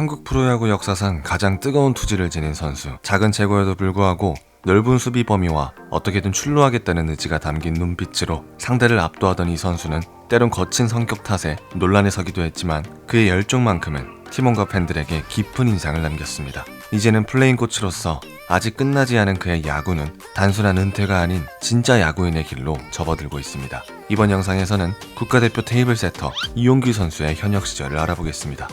한국 프로야구 역사상 가장 뜨거운 투지를 지닌 선수. 작은 체구에도 불구하고 넓은 수비 범위와 어떻게든 출루하겠다는 의지가 담긴 눈빛으로 상대를 압도하던 이 선수는 때론 거친 성격 탓에 논란에 서기도 했지만 그의 열정만큼은 팀원과 팬들에게 깊은 인상을 남겼습니다. 이제는 플레인 코치로서 아직 끝나지 않은 그의 야구는 단순한 은퇴가 아닌 진짜 야구인의 길로 접어들고 있습니다. 이번 영상에서는 국가대표 테이블 세터 이용규 선수의 현역 시절을 알아보겠습니다.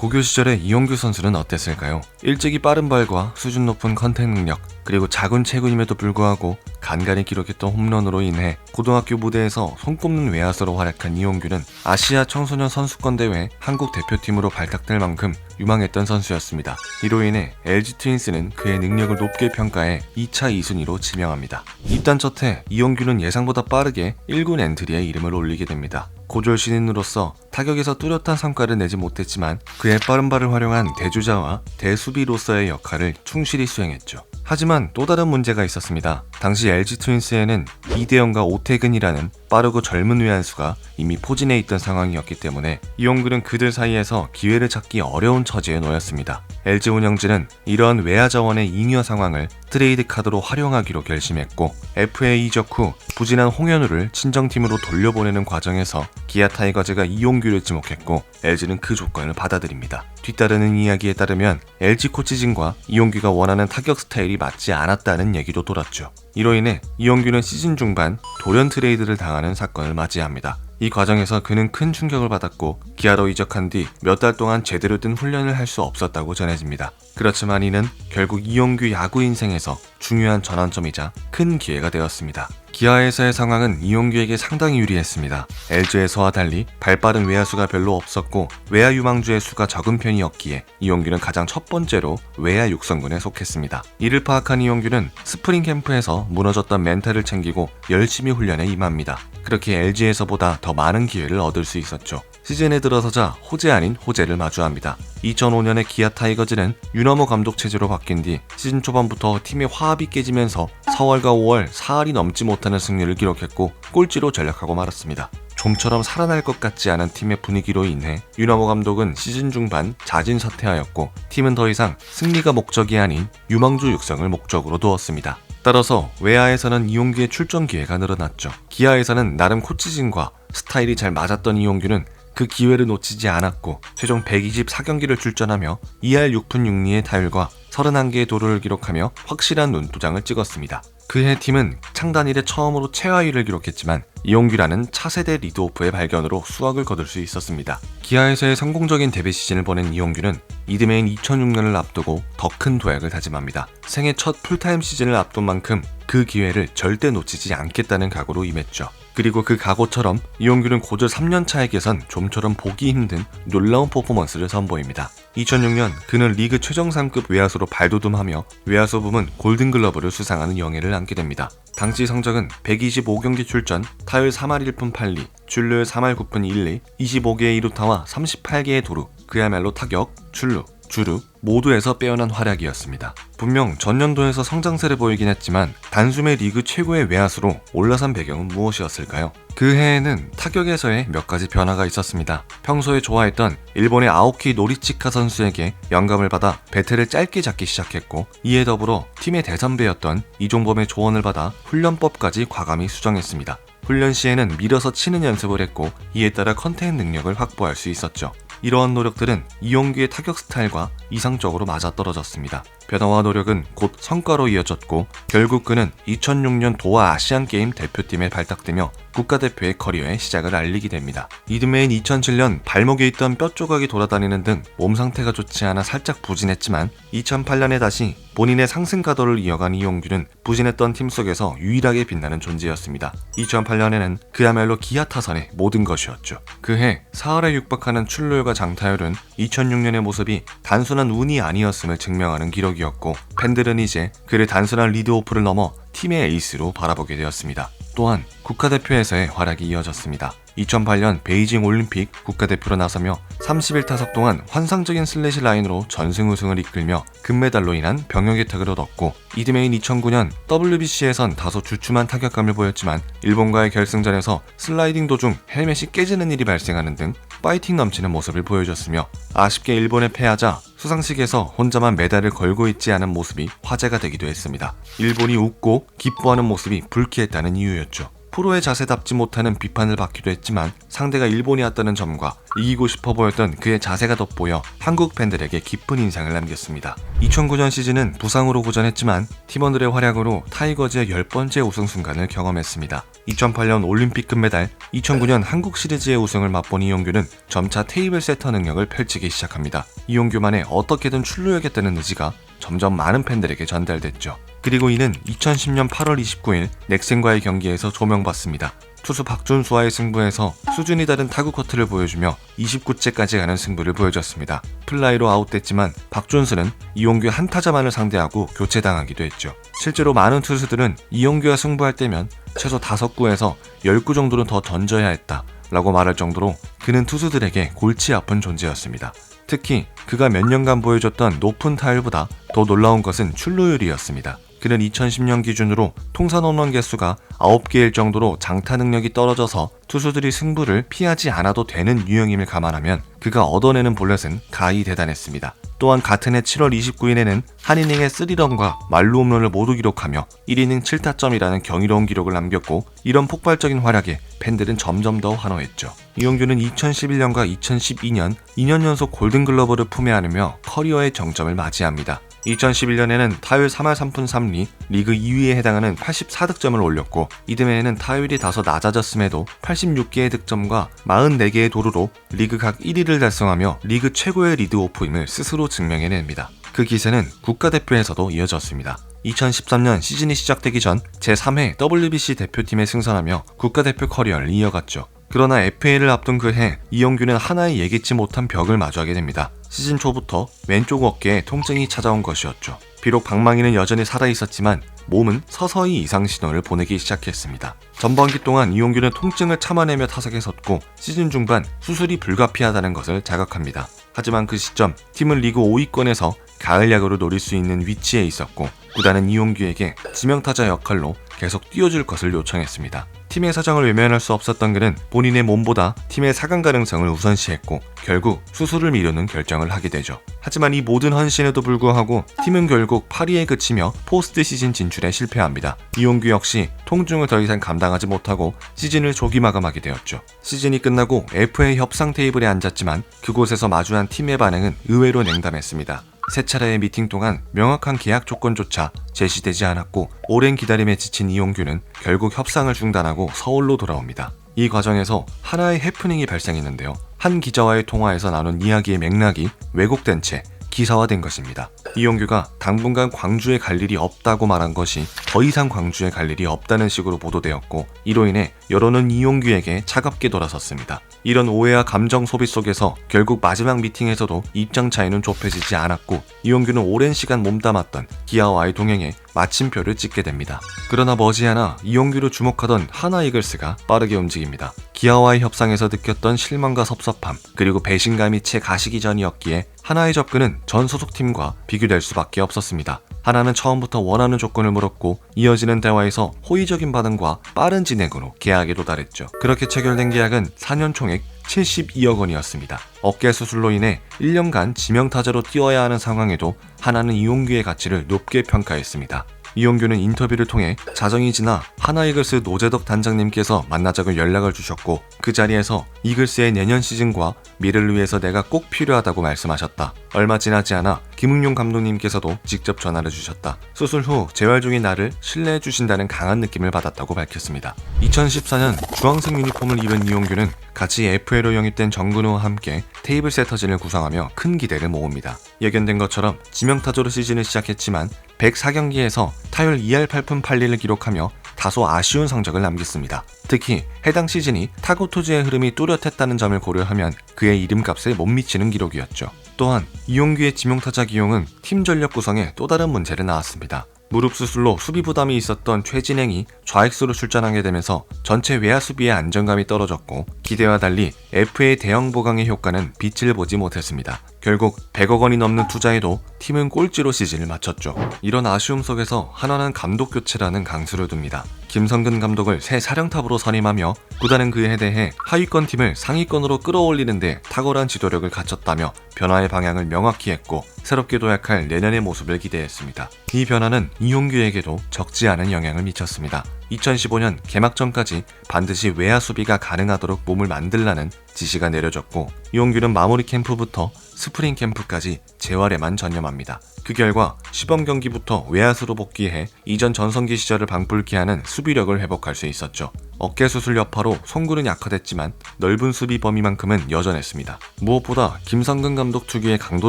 고교 시절의 이용규 선수는 어땠을까요? 일찍이 빠른 발과 수준 높은 컨택 능력, 그리고 작은 체구임에도 불구하고 간간히 기록했던 홈런으로 인해 고등학교 무대에서 손꼽는 외야수로 활약한 이용규는 아시아 청소년 선수권 대회 한국 대표팀으로 발탁될 만큼 유망했던 선수였습니다. 이로 인해 LG 트윈스는 그의 능력을 높게 평가해 2차 2순위로 지명합니다. 입단 첫 해 이용규는 예상보다 빠르게 1군 엔트리에 이름을 올리게 됩니다. 고졸 신인으로서 타격에서 뚜렷한 성과를 내지 못했지만 그의 빠른 발을 활용한 대주자와 대수비로서의 역할을 충실히 수행했죠. 하지만 또 다른 문제가 있었습니다. 당시 LG 트윈스에는 이대영과 오태근이라는 빠르고 젊은 외야수가 이미 포진해 있던 상황이었기 때문에 이용규는 그들 사이에서 기회를 찾기 어려운 처지에 놓였습니다. LG 운영진은 이러한 외야 자원의 잉여 상황을 트레이드 카드로 활용하기로 결심했고 FA 이적 후 부진한 홍현우를 친정팀으로 돌려보내는 과정에서 기아 타이거즈가 이용규를 지목했고 LG는 그 조건을 받아들입니다. 뒤따르는 이야기에 따르면 LG 코치진과 이용규가 원하는 타격 스타일이 맞지 않았다는 얘기도 돌았죠. 이로 인해 이용규는 시즌 중반 돌연 트레이드를 당하는 사건을 맞이합니다. 이 과정에서 그는 큰 충격을 받았고 기아로 이적한 뒤 몇 달 동안 제대로 된 훈련을 할 수 없었다고 전해집니다. 그렇지만 이는 결국 이용규 야구 인생에서 중요한 전환점이자 큰 기회가 되었습니다. 기아에서의 상황은 이용규에게 상당히 유리했습니다. LG에서와 달리 발빠른 외야수가 별로 없었고 외야 유망주의 수가 적은 편이었기에 이용규는 가장 첫 번째로 외야 육성군에 속했습니다. 이를 파악한 이용규는 스프링 캠프에서 무너졌던 멘탈을 챙기고 열심히 훈련에 임합니다. 그렇게 LG에서보다 더 많은 기회를 얻을 수 있었죠. 시즌에 들어서자 호재 아닌 호재를 마주합니다. 2005년에 기아 타이거즈는 유너머 감독 체제로 바뀐 뒤 시즌 초반부터 팀의 화합이 깨지면서 4월과 5월 사흘이 넘지 못하는 승리를 기록했고 꼴찌로 전락하고 말았습니다. 좀처럼 살아날 것 같지 않은 팀의 분위기로 인해 유너머 감독은 시즌 중반 자진 사퇴하였고 팀은 더 이상 승리가 목적이 아닌 유망주 육성을 목적으로 두었습니다. 따라서 외야에서는 이용규의 출전 기회가 늘어났죠. 기아에서는 나름 코치진과 스타일이 잘 맞았던 이용규는 그 기회를 놓치지 않았고 최종 124경기를 출전하며 2할 6푼 6리의 타율과 31개의 도루를 기록하며 확실한 눈도장을 찍었습니다. 그해 팀은 창단 이래 처음으로 최하위를 기록했지만 이용규라는 차세대 리드오프의 발견으로 수확을 거둘 수 있었습니다. 기아에서의 성공적인 데뷔 시즌을 보낸 이용규는 이듬해인 2006년을 앞두고 더 큰 도약을 다짐합니다. 생애 첫 풀타임 시즌을 앞둔 만큼 그 기회를 절대 놓치지 않겠다는 각오로 임했죠. 그리고 그 각오처럼 이용규는 고졸 3년 차에게선 좀처럼 보기 힘든 놀라운 퍼포먼스를 선보입니다. 2006년 그는 리그 최정 상급 외야수로 발돋움하며 외야수 부문 골든글러브를 수상하는 영예를 안게 됩니다. 당시 성적은 125경기 출전, 타율 3할 1푼 8리, 출루율 3할 9푼 1리, 25개의 2루타와 38개의 도루, 그야말로 타격, 출루, 주루 모두에서 빼어난 활약이었습니다. 분명 전년도에서 성장세를 보이긴 했지만 단숨에 리그 최고의 외야수로 올라선 배경은 무엇이었을까요? 그 해에는 타격에서의 몇 가지 변화가 있었습니다. 평소에 좋아했던 일본의 아오키 노리치카 선수에게 영감을 받아 배트를 짧게 잡기 시작했고 이에 더불어 팀의 대선배였던 이종범의 조언을 받아 훈련법까지 과감히 수정했습니다. 훈련 시에는 밀어서 치는 연습을 했고 이에 따라 컨택 능력을 확보할 수 있었죠. 이러한 노력들은 이용규의 타격 스타일과 이상적으로 맞아떨어졌습니다. 변화와 노력은 곧 성과로 이어졌고 결국 그는 2006년 도하 아시안 게임 대표팀에 발탁되며 국가대표의 커리어의 시작을 알리게 됩니다. 이듬해인 2007년 발목에 있던 뼈 조각이 돌아다니는 등 몸 상태가 좋지 않아 살짝 부진했지만 2008년에 다시 본인의 상승 가도를 이어간 이용규는 부진했던 팀 속에서 유일하게 빛나는 존재였습니다. 2008년에는 그야말로 기아 타선의 모든 것이었죠. 그해 사흘에 육박하는 출루율과 장타율은 2006년의 모습이 단순한 운이 아니었음을 증명하는 기록이었고 팬들은 이제 그를 단순한 리드오프를 넘어 팀의 에이스로 바라보게 되었습니다. 또한 국가대표에서의 활약이 이어졌습니다. 2008년 베이징 올림픽 국가대표로 나서며 31타석 동안 환상적인 슬래시 라인으로 전승 우승을 이끌며 금메달로 인한 병역 혜택을 얻었고 이듬해인 2009년 WBC에선 다소 주춤한 타격감을 보였지만 일본과의 결승전에서 슬라이딩 도중 헬멧이 깨지는 일이 발생하는 등 파이팅 넘치는 모습을 보여줬으며 아쉽게 일본에 패하자 수상식에서 혼자만 메달을 걸고 있지 않은 모습이 화제가 되기도 했습니다. 일본이 웃고 기뻐하는 모습이 불쾌했다는 이유였죠. 프로의 자세답지 못하는 비판을 받기도 했지만 상대가 일본이었다는 점과 이기고 싶어 보였던 그의 자세가 돋보여 한국 팬들에게 깊은 인상을 남겼습니다. 2009년 시즌은 부상으로 고전했지만 팀원들의 활약으로 타이거즈의 열 번째 우승 순간을 경험했습니다. 2008년 올림픽 금메달, 2009년 한국 시리즈의 우승을 맛본 이용규는 점차 테이블 세터 능력을 펼치기 시작합니다. 이용규만의 어떻게든 출루해야겠다는 의지가 점점 많은 팬들에게 전달됐죠. 그리고 이는 2010년 8월 29일 넥센과의 경기에서 조명받습니다. 투수 박준수와의 승부에서 수준이 다른 타구 커트를 보여주며 29제까지 가는 승부를 보여줬습니다. 플라이로 아웃됐지만 박준수는 이용규 한 타자만을 상대하고 교체당하기도 했죠. 실제로 많은 투수들은 이용규와 승부할 때면 최소 5구에서 10구 정도는 더 던져야 했다 라고 말할 정도로 그는 투수들에게 골치 아픈 존재였습니다. 특히 그가 몇 년간 보여줬던 높은 타율보다 더 놀라운 것은 출루율이었습니다. 그는 2010년 기준으로 통산 홈런 개수가 9개일 정도로 장타 능력이 떨어져서 투수들이 승부를 피하지 않아도 되는 유형임을 감안하면 그가 얻어내는 볼넷은 가히 대단했습니다. 또한 같은 해 7월 29일에는 한 이닝에 3런과 말루 홈런을 모두 기록하며 1이닝 7타점이라는 경이로운 기록을 남겼고 이런 폭발적인 활약에 팬들은 점점 더 환호했죠. 이용규는 2011년과 2012년 2년 연속 골든글러브를 품에 안으며 커리어의 정점을 맞이합니다. 2011년에는 타율 3할 3푼 3리, 리그 2위에 해당하는 84득점을 올렸고 이듬해에는 타율이 다소 낮아졌음에도 86개의 득점과 44개의 도루로 리그 각 1위를 달성하며 리그 최고의 리드오프임을 스스로 증명해냅니다. 그 기세는 국가대표에서도 이어졌습니다. 2013년 시즌이 시작되기 전 제3회 WBC 대표팀에 승선하며 국가대표 커리어를 이어갔죠. 그러나 FA를 앞둔 그 해 이영규는 하나의 예기치 못한 벽을 마주하게 됩니다. 시즌 초부터 왼쪽 어깨에 통증이 찾아온 것이었죠. 비록 방망이는 여전히 살아있었지만 몸은 서서히 이상 신호를 보내기 시작했습니다. 전반기 동안 이용규는 통증을 참아내며 타석에 섰고 시즌 중반 수술이 불가피하다는 것을 자각합니다. 하지만 그 시점 팀은 리그 5위권에서 가을 야구를 노릴 수 있는 위치에 있었고 구단은 이용규에게 지명타자 역할로 계속 뛰어줄 것을 요청했습니다. 팀의 사정을 외면할 수 없었던 그는 본인의 몸보다 팀의 사강 가능성을 우선시했고 결국 수술을 미루는 결정을 하게 되죠. 하지만 이 모든 헌신에도 불구하고 팀은 결국 8위에 그치며 포스트 시즌 진출에 실패합니다. 이용규 역시 통증을 더 이상 감당하지 못하고 시즌을 조기 마감하게 되었죠. 시즌이 끝나고 FA 협상 테이블에 앉았지만 그곳에서 마주한 팀의 반응은 의외로 냉담했습니다. 세 차례의 미팅 동안 명확한 계약 조건조차 제시되지 않았고 오랜 기다림에 지친 이용규는 결국 협상을 중단하고 서울로 돌아옵니다. 이 과정에서 하나의 해프닝이 발생했는데요. 한 기자와의 통화에서 나눈 이야기의 맥락이 왜곡된 채 기사화된 것입니다. 이용규가 당분간 광주에 갈 일이 없다고 말한 것이 더 이상 광주에 갈 일이 없다는 식으로 보도되었고 이로 인해 여론은 이용규에게 차갑게 돌아섰습니다. 이런 오해와 감정 소비 속에서 결국 마지막 미팅에서도 입장 차이는 좁혀지지 않았고 이용규는 오랜 시간 몸담았던 기아와의 동행에 마침표를 찍게 됩니다. 그러나 머지않아 이용규를 주목하던 하나 이글스가 빠르게 움직입니다. 기아와의 협상에서 느꼈던 실망과 섭섭함 그리고 배신감이 채 가시기 전이었기에 하나의 접근은 전 소속팀과 비교될 수밖에 없었습니다. 하나는 처음부터 원하는 조건을 물었고 이어지는 대화에서 호의적인 반응과 빠른 진행으로 계약에 도달했죠. 그렇게 체결된 계약은 4년 총액 72억 원이었습니다. 어깨 수술로 인해 1년간 지명타자로 뛰어야 하는 상황에도 하나는 이용규의 가치를 높게 평가했습니다. 이용규는 인터뷰를 통해 자정이 지나 하나 이글스 노재덕 단장님께서 만나자고 연락을 주셨고 그 자리에서 이글스의 내년 시즌과 미래를 위해서 내가 꼭 필요하다고 말씀하셨다. 얼마 지나지 않아 김웅용 감독님께서도 직접 전화를 주셨다. 수술 후 재활 중인 나를 신뢰해 주신다는 강한 느낌을 받았다고 밝혔습니다. 2014년 주황색 유니폼을 입은 이용규는 같이 FA로 영입된 정근우와 함께 테이블 세터진을 구성하며 큰 기대를 모읍니다. 예견된 것처럼 지명타조로 시즌을 시작했지만 104경기에서 타율 2할 8푼 8리를 기록하며 다소 아쉬운 성적을 남겼습니다. 특히 해당 시즌이 타고 투지의 흐름이 뚜렷했다는 점을 고려하면 그의 이름값에 못 미치는 기록이었죠. 또한 이용규의 지명타자 기용은 팀 전력 구성에 또 다른 문제를 낳았습니다. 무릎 수술로 수비 부담이 있었던 최진행이 좌익수로 출전하게 되면서 전체 외야 수비의 안정감이 떨어졌고 기대와 달리 FA 대형 보강의 효과는 빛을 보지 못했습니다. 결국 100억 원이 넘는 투자에도 팀은 꼴찌로 시즌을 마쳤죠. 이런 아쉬움 속에서 하나는 감독 교체라는 강수를 둡니다. 김성근 감독을 새 사령탑으로 선임하며 구단은 그에 대해 하위권 팀을 상위권으로 끌어올리는데 탁월한 지도력을 갖췄다며 변화의 방향을 명확히 했고 새롭게 도약할 내년의 모습을 기대했습니다. 이 변화는 이용규에게도 적지 않은 영향을 미쳤습니다. 2015년 개막전까지 반드시 외야 수비가 가능하도록 몸을 만들라는 지시가 내려졌고 이용규는 마무리 캠프부터 스프링 캠프까지 재활에만 전념합니다. 그 결과 시범 경기부터 외야수로 복귀해 이전 전성기 시절을 방불케 하는 수비력을 회복할 수 있었죠. 어깨 수술 여파로 송구는 약화됐지만 넓은 수비 범위만큼은 여전했습니다. 무엇보다 김성근 감독 특유의 강도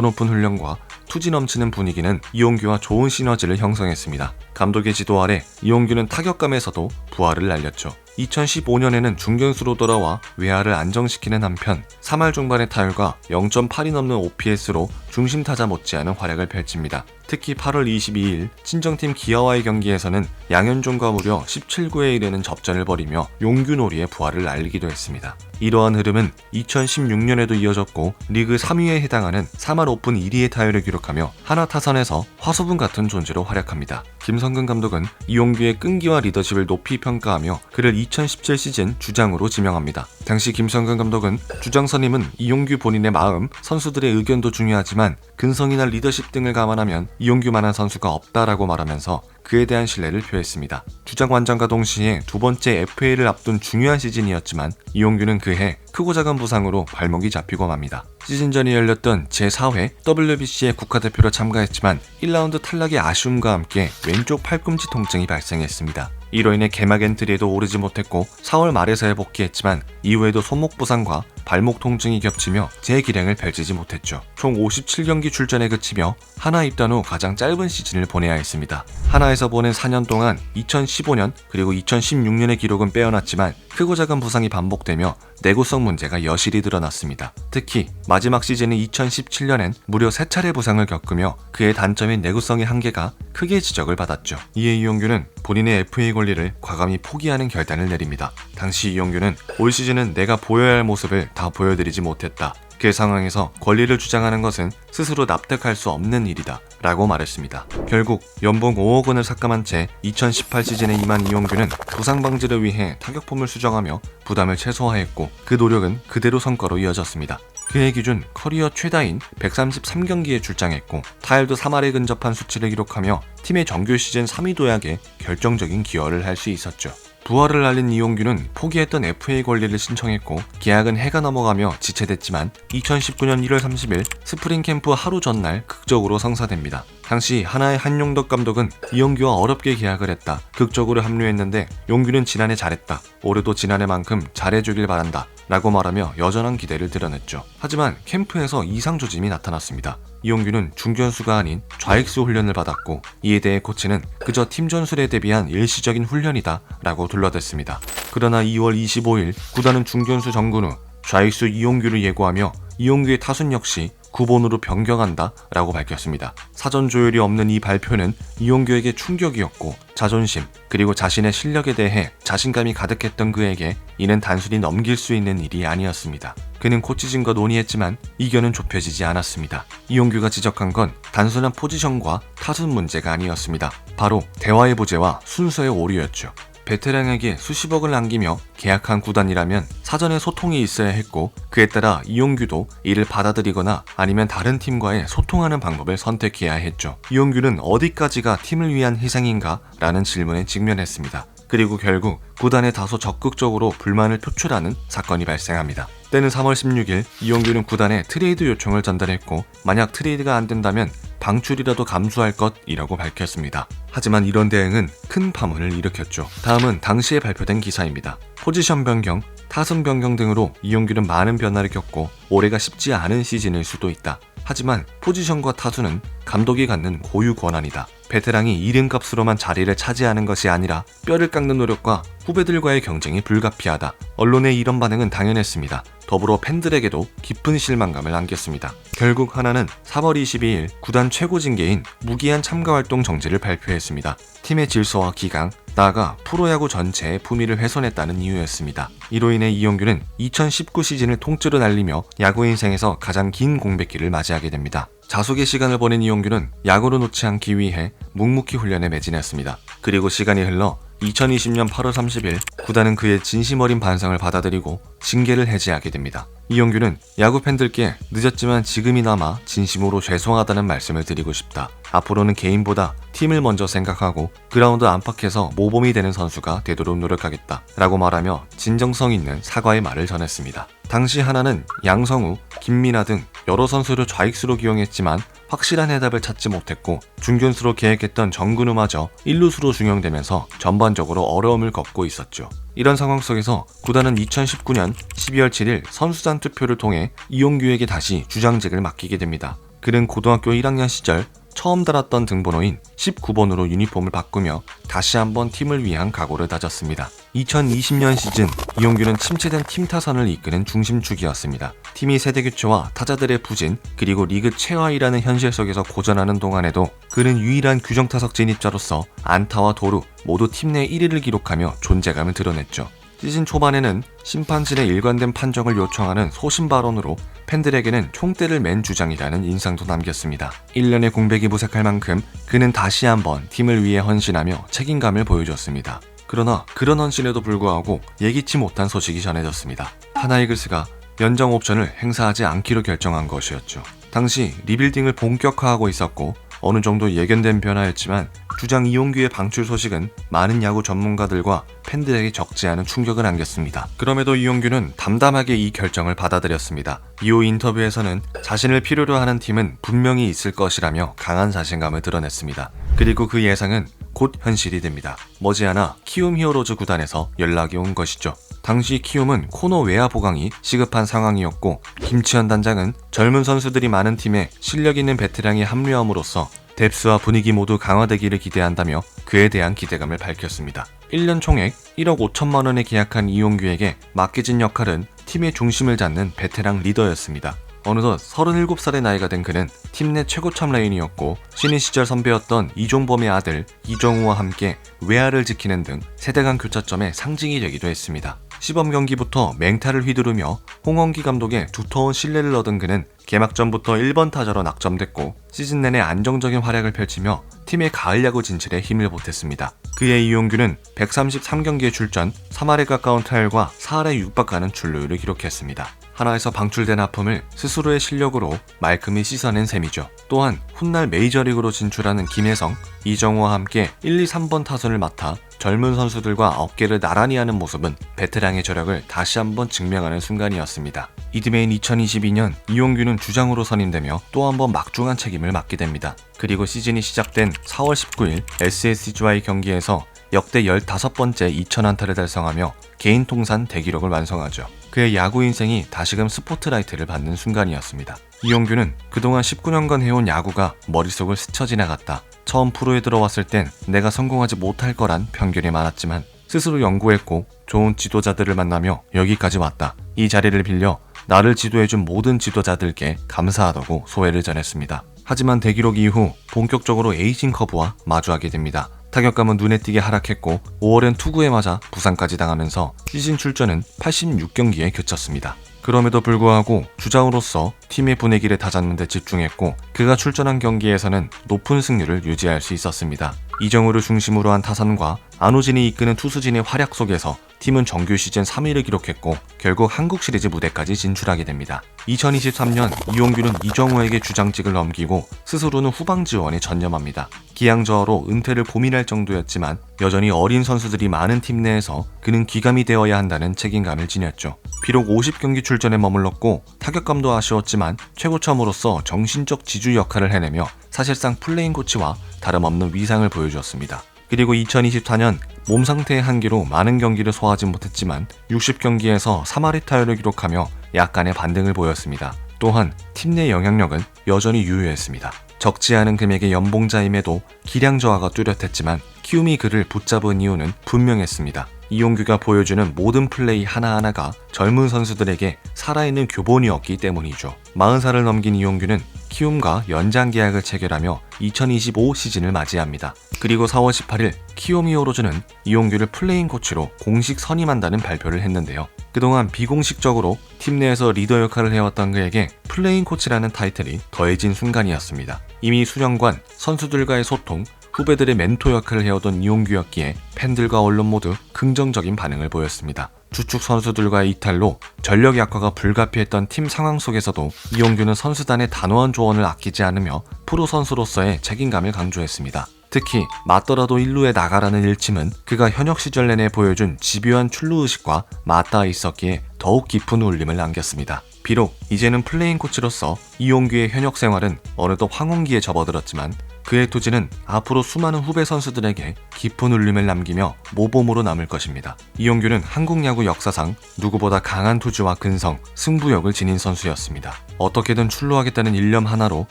높은 훈련과 투지 넘치는 분위기는 이용규와 좋은 시너지를 형성했습니다. 감독의 지도 아래 이용규는 타격감에서도 부활을 날렸죠. 2015년에는 중견수로 돌아와 외야를 안정시키는 한편 3할 중반의 타율과 0.8이 넘는 OPS로 중심 타자 못지않은 활약을 펼칩니다. 특히 8월 22일 친정팀 기아와의 경기에서는 양현종과 무려 17구에 이르는 접전을 벌이며 용규놀이의 부활을 알리기도 했습니다. 이러한 흐름은 2016년에도 이어졌고 리그 3위에 해당하는 3할 오픈 1위의 타율을 기록하며 하나 타선에서 화소분 같은 존재로 활약합니다. 김성근 감독은 이용규의 끈기와 리더십을 높이 평가하며 그를 2017 시즌 주장으로 지명합니다. 당시 김성근 감독은 주장 선임은 이용규 본인의 마음, 선수들의 의견도 중요하지만 근성이나 리더십 등을 감안하면 이용규만한 선수가 없다라고 말하면서 그에 대한 신뢰를 표했습니다. 주장 완전과 동시에 두 번째 FA를 앞둔 중요한 시즌이었지만 이용규는 그해 크고 작은 부상으로 발목이 잡히고 맙니다. 시즌 전에 열렸던 제4회 WBC에 국가대표로 참가했지만 1라운드 탈락의 아쉬움과 함께 왼쪽 팔꿈치 통증이 발생했습니다. 이로 인해 개막 엔트리에도 오르지 못했고 4월 말에서야 복귀했지만 이후에도 손목 부상과 발목 통증이 겹치며 재기량을 펼치지 못했죠. 총 57경기 출전에 그치며 하나 입단 후 가장 짧은 시즌을 보내야 했습니다. 하나에서 보낸 4년 동안 2015년 그리고 2016년의 기록은 빼어났지만 크고 작은 부상이 반복되며 내구성 문제가 여실히 드러났습니다. 특히 마지막 시즌인 2017년엔 무려 3차례 부상을 겪으며 그의 단점인 내구성의 한계가 크게 지적을 받았죠. 이에 이용규는 본인의 FA 권리를 과감히 포기하는 결단을 내립니다. 당시 이용규는 올 시즌은 내가 보여야 할 모습을 다 보여드리지 못했다. 그 상황에서 권리를 주장하는 것은 스스로 납득할 수 없는 일이다. 라고 말했습니다. 결국 연봉 5억 원을 삭감한 채 2018 시즌에 임한 이용규는 부상 방지를 위해 타격폼을 수정하며 부담을 최소화했고 그 노력은 그대로 성과로 이어졌습니다. 그의 기준 커리어 최다인 133경기에 출장했고 타율도 3할에 근접한 수치를 기록하며 팀의 정규 시즌 3위 도약에 결정적인 기여를 할 수 있었죠. 부활을 알린 이용규는 포기했던 FA 권리를 신청했고 계약은 해가 넘어가며 지체됐지만 2019년 1월 30일 스프링 캠프 하루 전날 극적으로 성사됩니다. 당시 하나의 한용덕 감독은 이용규와 어렵게 계약을 했다. 극적으로 합류했는데 용규는 지난해 잘했다. 올해도 지난해만큼 잘해주길 바란다. 라고 말하며 여전한 기대를 드러냈죠. 하지만 캠프에서 이상 조짐이 나타났습니다. 이용규는 중견수가 아닌 좌익수 훈련을 받았고 이에 대해 코치는 그저 팀 전술에 대비한 일시적인 훈련이다 라고 둘러댔습니다. 그러나 2월 25일 구단은 중견수 정근 후 좌익수 이용규를 예고하며 이용규의 타순 역시 9번으로 변경한다 라고 밝혔습니다. 사전 조율이 없는 이 발표는 이용규에게 충격이었고 자존심 그리고 자신의 실력에 대해 자신감이 가득했던 그에게 이는 단순히 넘길 수 있는 일이 아니었습니다. 그는 코치진과 논의했지만 이견은 좁혀지지 않았습니다. 이용규가 지적한 건 단순한 포지션과 타순 문제가 아니었습니다. 바로 대화의 부재와 순서의 오류였죠. 베테랑에게 수십억을 남기며 계약한 구단이라면 사전에 소통이 있어야 했고 그에 따라 이용규도 이를 받아들이거나 아니면 다른 팀과의 소통하는 방법을 선택해야 했죠. 이용규는 어디까지가 팀을 위한 희생인가? 라는 질문에 직면했습니다. 그리고 결국 구단에 다소 적극적으로 불만을 표출하는 사건이 발생합니다. 때는 3월 16일 이용규는 구단에 트레이드 요청을 전달했고 만약 트레이드가 안 된다면 방출이라도 감수할 것이라고 밝혔습니다. 하지만 이런 대응은 큰 파문을 일으켰죠. 다음은 당시에 발표된 기사입니다. 포지션 변경, 타승 변경 등으로 이용규는 많은 변화를 겪고 올해가 쉽지 않은 시즌일 수도 있다. 하지만 포지션과 타수는 감독이 갖는 고유 권한이다. 베테랑이 이름값으로만 자리를 차지하는 것이 아니라 뼈를 깎는 노력과 후배들과의 경쟁이 불가피하다. 언론의 이런 반응은 당연했습니다. 더불어 팬들에게도 깊은 실망감을 안겼습니다. 결국 하나는 3월 22일 구단 최고 징계인 무기한 참가 활동 정지를 발표했습니다. 팀의 질서와 기강, 나아가 프로야구 전체의 품위를 훼손했다는 이유였습니다. 이로 인해 이용규는 2019 시즌을 통째로 날리며 야구 인생에서 가장 긴 공백기를 맞이하게 됩니다. 자숙의 시간을 보낸 이용규는 야구로 놓지 않기 위해 묵묵히 훈련에 매진했습니다. 그리고 시간이 흘러 2020년 8월 30일 구단은 그의 진심 어린 반성을 받아들이고 징계를 해제하게 됩니다. 이용규는 야구 팬들께 늦었지만 지금이나마 진심으로 죄송하다는 말씀을 드리고 싶다. 앞으로는 개인보다 팀을 먼저 생각하고 그라운드 안팎에서 모범이 되는 선수가 되도록 노력하겠다. 라고 말하며 진정성 있는 사과의 말을 전했습니다. 당시 하나는 양성우, 김민아 등 여러 선수를 좌익수로 기용했지만 확실한 해답을 찾지 못했고 중견수로 계획했던 정근우마저 1루수로 중용되면서 전반적으로 어려움을 겪고 있었죠. 이런 상황 속에서 구단은 2019년 12월 7일 선수단 투표를 통해 이용규에게 다시 주장직을 맡기게 됩니다. 그는 고등학교 1학년 시절 처음 달았던 등번호인 19번으로 유니폼을 바꾸며 다시 한번 팀을 위한 각오를 다졌습니다. 2020년 시즌 이용규는 침체된 팀 타선을 이끄는 중심축이었습니다. 팀이 세대 교체와 타자들의 부진 그리고 리그 최하위라는 현실 속에서 고전하는 동안에도 그는 유일한 규정 타석 진입자로서 안타와 도루 모두 팀 내 1위를 기록하며 존재감을 드러냈죠. 시즌 초반에는 심판진의 일관된 판정을 요청하는 소신 발언으로 팬들에게는 총대를 맨 주장이라는 인상도 남겼습니다. 1년의 공백이 무색할 만큼 그는 다시 한번 팀을 위해 헌신하며 책임감을 보여줬습니다. 그러나 그런 헌신에도 불구하고 예기치 못한 소식이 전해졌습니다. 하나이글스가 연장 옵션을 행사하지 않기로 결정한 것이었죠. 당시 리빌딩을 본격화하고 있었고 어느 정도 예견된 변화였지만 주장 이용규의 방출 소식은 많은 야구 전문가들과 팬들에게 적지 않은 충격을 안겼습니다. 그럼에도 이용규는 담담하게 이 결정을 받아들였습니다. 이후 인터뷰에서는 자신을 필요로 하는 팀은 분명히 있을 것이라며 강한 자신감을 드러냈습니다. 그리고 그 예상은 곧 현실이 됩니다. 머지않아 키움 히어로즈 구단에서 연락이 온 것이죠. 당시 키움은 코너 외야 보강이 시급한 상황이었고 김치현 단장은 젊은 선수들이 많은 팀에 실력 있는 베테랑이 합류함으로써 뎁스와 분위기 모두 강화되기를 기대한다며 그에 대한 기대감을 밝혔습니다. 1년 총액 1억 5천만 원에 계약한 이용규에게 맡겨진 역할은 팀의 중심을 잡는 베테랑 리더였습니다. 어느덧 37살의 나이가 된 그는 팀 내 최고참 라인이었고 신인 시절 선배였던 이종범의 아들 이정우와 함께 외야를 지키는 등 세대 간 교차점의 상징이 되기도 했습니다. 시범 경기부터 맹타를 휘두르며 홍원기 감독의 두터운 신뢰를 얻은 그는 개막전부터 1번 타자로 낙점됐고 시즌 내내 안정적인 활약을 펼치며 팀의 가을 야구 진출에 힘을 보탰습니다. 그의 이용규는 133경기에 출전, 3할에 가까운 타율과 4할에 육박하는 출루율을 기록했습니다. 하나에서 방출된 아픔을 스스로의 실력으로 말끔히 씻어낸 셈이죠. 또한 훗날 메이저리그로 진출하는 김혜성, 이정우와 함께 1, 2, 3번 타선을 맡아 젊은 선수들과 어깨를 나란히 하는 모습은 베테랑의 저력을 다시 한번 증명하는 순간이었습니다. 이듬해인 2022년 이용규는 주장으로 선임되며 또 한 번 막중한 책임을 맡게 됩니다. 그리고 시즌이 시작된 4월 19일 SSG와의 경기에서 역대 15번째 2000안타를 달성하며 개인 통산 대기록을 완성하죠. 그의 야구 인생이 다시금 스포트라이트를 받는 순간이었습니다. 이용규는 그동안 19년간 해온 야구가 머릿속을 스쳐 지나갔다. 처음 프로에 들어왔을 땐 내가 성공하지 못할 거란 편견이 많았지만 스스로 연구했고 좋은 지도자들을 만나며 여기까지 왔다. 이 자리를 빌려 나를 지도해준 모든 지도자들께 감사하다고 소회를 전했습니다. 하지만 대기록 이후 본격적으로 에이징 커브와 마주하게 됩니다. 타격감은 눈에 띄게 하락했고 5월엔 투구에 맞아 부상까지 당하면서 시즌 출전은 86경기에 그쳤습니다. 그럼에도 불구하고 주장으로서 팀의 분위기를 다잡는 데 집중했고 그가 출전한 경기에서는 높은 승률을 유지할 수 있었습니다. 이정우를 중심으로 한 타선과 안호진이 이끄는 투수진의 활약 속에서 팀은 정규 시즌 3위를 기록했고 결국 한국 시리즈 무대까지 진출하게 됩니다. 2023년 이용규는 이정우에게 주장직을 넘기고 스스로는 후방 지원에 전념합니다. 기양저하로 은퇴를 고민할 정도였지만 여전히 어린 선수들이 많은 팀 내에서 그는 귀감이 되어야 한다는 책임감을 지녔죠. 비록 50경기 출전에 머물렀고 타격감도 아쉬웠지만 최고참으로서 정신적 지주 역할을 해내며 사실상 플레인 코치와 다름없는 위상을 보여주었습니다. 그리고 2024년 몸 상태의 한계로 많은 경기를 소화하지 못했지만 60경기에서 3할의 타율을 기록하며 약간의 반등을 보였습니다. 또한 팀 내 영향력은 여전히 유효했습니다. 적지 않은 금액의 연봉자임에도 기량 저하가 뚜렷했지만 키움이 그를 붙잡은 이유는 분명했습니다. 이용규가 보여주는 모든 플레이 하나하나가 젊은 선수들에게 살아있는 교본이었기 때문이죠. 40살을 넘긴 이용규는 키움과 연장 계약을 체결하며 2025 시즌을 맞이합니다. 그리고 4월 18일 키움 히어로즈는 이용규를 플레인 코치로 공식 선임한다는 발표를 했는데요. 그동안 비공식적으로 팀 내에서 리더 역할을 해왔던 그에게 플레인 코치라는 타이틀이 더해진 순간이었습니다. 이미 수년간 선수들과의 소통, 후배들의 멘토 역할을 해오던 이용규였기에 팬들과 언론 모두 긍정적인 반응을 보였습니다. 주축 선수들과의 이탈로 전력 약화가 불가피했던 팀 상황 속에서도 이용규는 선수단의 단호한 조언을 아끼지 않으며 프로 선수로서의 책임감을 강조했습니다. 특히 맞더라도 1루에 나가라는 일침은 그가 현역 시절 내내 보여준 집요한 출루 의식과 맞닿아 있었기에 더욱 깊은 울림을 남겼습니다. 비록 이제는 플레인 코치로서 이용규의 현역 생활은 어느덧 황혼기에 접어들었지만 그의 투지는 앞으로 수많은 후배 선수들에게 깊은 울림을 남기며 모범으로 남을 것입니다. 이용규는 한국 야구 역사상 누구보다 강한 투지와 근성, 승부욕을 지닌 선수였습니다. 어떻게든 출루하겠다는 일념 하나로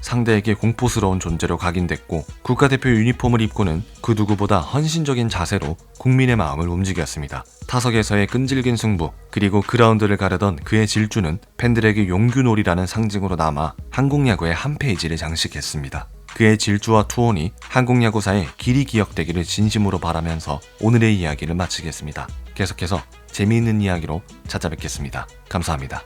상대에게 공포스러운 존재로 각인됐고 국가대표 유니폼을 입고는 그 누구보다 헌신적인 자세로 국민의 마음을 움직였습니다. 타석에서의 끈질긴 승부 그리고 그라운드를 가르던 그의 질주는 팬들에게 용규놀이라는 상징으로 남아 한국 야구의 한 페이지를 장식했습니다. 그의 질주와 투혼이 한국 야구사에 길이 기억되기를 진심으로 바라면서 오늘의 이야기를 마치겠습니다. 계속해서 재미있는 이야기로 찾아뵙겠습니다. 감사합니다.